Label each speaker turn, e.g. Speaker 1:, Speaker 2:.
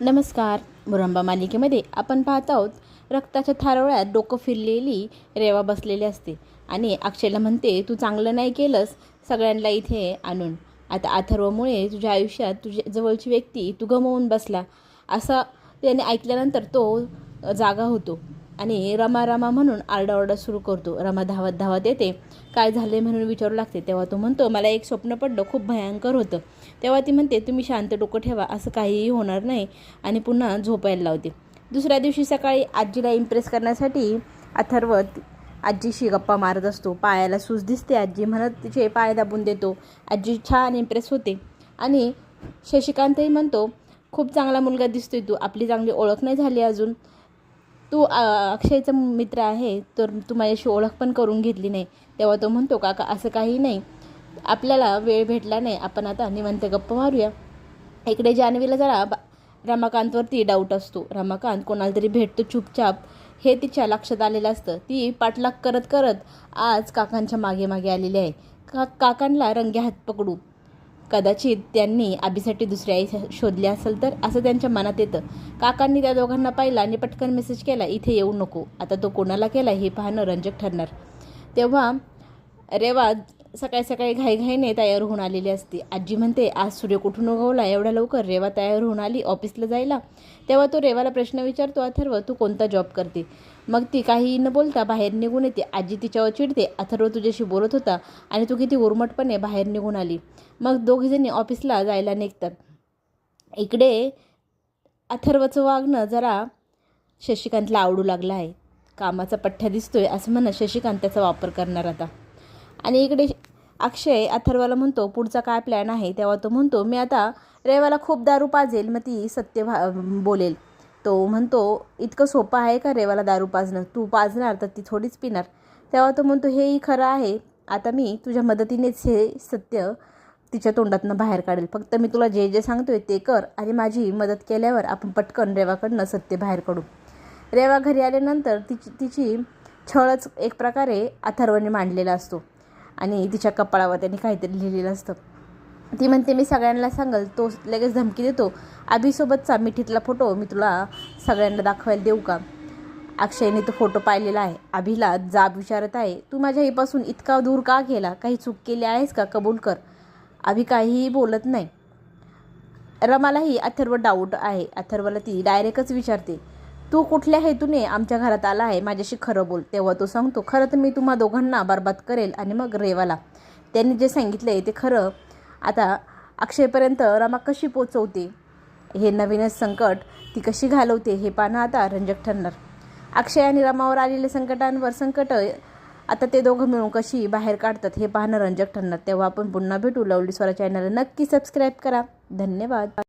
Speaker 1: नमस्कार. मुरंबा मालिकेमध्ये आपण पाहत आहोत रक्ताच्या थारोळ्यात डोकं फिरलेली रेवा बसलेली असते आणि अक्षयला म्हणते तू चांगलं नाही केलंस सगळ्यांना इथे आणून. आता अथर्वमुळे तुझ्या आयुष्यात तुझ्या जवळची व्यक्ती तू गमवून बसला. असं त्याने ऐकल्यानंतर तो जागा होतो. आणि रमा रमा म्हणून आरडाओरडा सुरू करतो. रमा धावत धावत येते. काय झाले म्हणून विचारू लागते. तेव्हा तो म्हणतो मला एक स्वप्न पडलं खूप भयंकर होतं. तेव्हा ती म्हणते तुम्ही शांत डोकं ठेवा असं काहीही होणार नाही. आणि पुन्हा झोपायला लावते. दुसऱ्या दिवशी सकाळी आजीला इम्प्रेस करण्यासाठी अथर्व आजीशी गप्पा मारत असतो. पायाला सूज दिसते. आजी म्हणत तिचे पाय दाबून देतो. आजी छान इम्प्रेस होते. आणि शशिकांतही म्हणतो खूप चांगला मुलगा दिसतोय तू. आपली चांगली ओळख नाही झाली अजून. तू अक्षयचा मित्र आहे तर तू माझ्याशी ओळख पण करून घेतली नाही. तेव्हा तो म्हणतो काका असं काही नाही. आपल्याला वेळ भेटला नाही. आपण आता निवंत गप्प मारूया. इकडे जान्हवीला जरा बा- रमाकांतवरती डाऊट असतो. रमाकांत कोणाला तरी भेटतो चुपचाप. हे तिच्या लक्षात आलेलं असतं. ती पाठलाग करत करत आज काकांच्या मागे मागे आलेली आहे. का काकांना रंगे हात पकडू. कदाचित त्यांनी आबीसाठी दुसरी आई शोधली असेल तर असं त्यांच्या मनात येतं. काकांनी त्या दोघांना पाहिलं आणि पटकन मेसेज केला इथे येऊ नको. आता तो कोणाला केला हे पाहणं रंजक ठरणार. तेव्हा रेवा सकाळी सकाळी घाईघाईने तयार होऊन आलेली असते. आजी म्हणते आज सूर्य कुठून उगवला? एवढ्या लवकर रेवा तयार होऊन आली ऑफिसला जायला. तेव्हा तो रेवाला प्रश्न विचारतो अथर्व तू कोणता जॉब करते? मग ती काही न बोलता बाहेर निघून येते. आजी तिच्यावर चिडते. अथर्व तुझ्याशी बोलत होता आणि तू किती उर्मटपणे बाहेर निघून आली. मग दोघीजणी ऑफिसला जायला निघतात. इकडे अथर्वचं वागणं जरा शशिकांतला आवडू लागलं आहे. कामाचा पठ्ठा दिसतोय असं म्हणत शशिकांत त्याचा वापर करणार आता. आणि इकडे अक्षय अथर्वाला म्हणतो पुढचा काय प्लॅन आहे? तेव्हा तो म्हणतो मी आता रेवाला खूप दारू पाजेल मग ती सत्य भा बोलेल. तो म्हणतो इतकं सोपं आहे का रेवाला दारू पाजणं? तू पाजणार तर ती थोडीच पिणार. तेव्हा तो म्हणतो हेही खरं आहे. आता मी तुझ्या मदतीनेच हे सत्य तिच्या तोंडातनं बाहेर काढेल. फक्त मी तुला जे जे सांगतोय ते कर आणि माझी मदत केल्यावर आपण पटकन रेवाकडनं सत्य बाहेर काढू. रेवा घरी आल्यानंतर तिची तिची छळच एक प्रकारे अथर्वने मांडलेला असतो. आणि तिच्या कपाळावर त्यांनी काहीतरी लिहिलेलं असतं. ती म्हणते मी सगळ्यांना सांगल तो लगेच धमकी देतो. अभिसोबतचा मिठीतला फोटो मी तुला सगळ्यांना दाखवायला देऊ का? अक्षयने तो फोटो पाहिलेला आहे. अभिला जाब विचारत आहे तू माझ्या आईपासून इतका दूर का गेला? काही चूक केली आहेस का? कबूल कर. अभि काहीही बोलत नाही. रमालाही अथर्व डाऊट आहे. अथर्वला ती डायरेक्टच विचारते. तू कुठल्या हेतूने आमच्या घरात आला आहे? माझ्याशी खरं बोल. तेव्हा तो सांगतो खरं तर मी तुम्हा दोघांना बरबाद करेल आणि मग रेवाला. त्यांनी जे सांगितलं आहे ते खरं. आता अक्षयपर्यंत रमा कशी पोचवते? हे नवीनच संकट. ती कशी घालवते? हे पाहणं आता रंजक ठरणार. अक्षय आणि रमावर आलेल्या संकटांवर संकट आता ते दोघं मिळून कशी बाहेर काढतात हे पाहणं रंजक ठरणार. तेव्हा आपण पुन्हा भेटू. लवली स्वरा चॅनल नक्की सबस्क्राईब करा. धन्यवाद.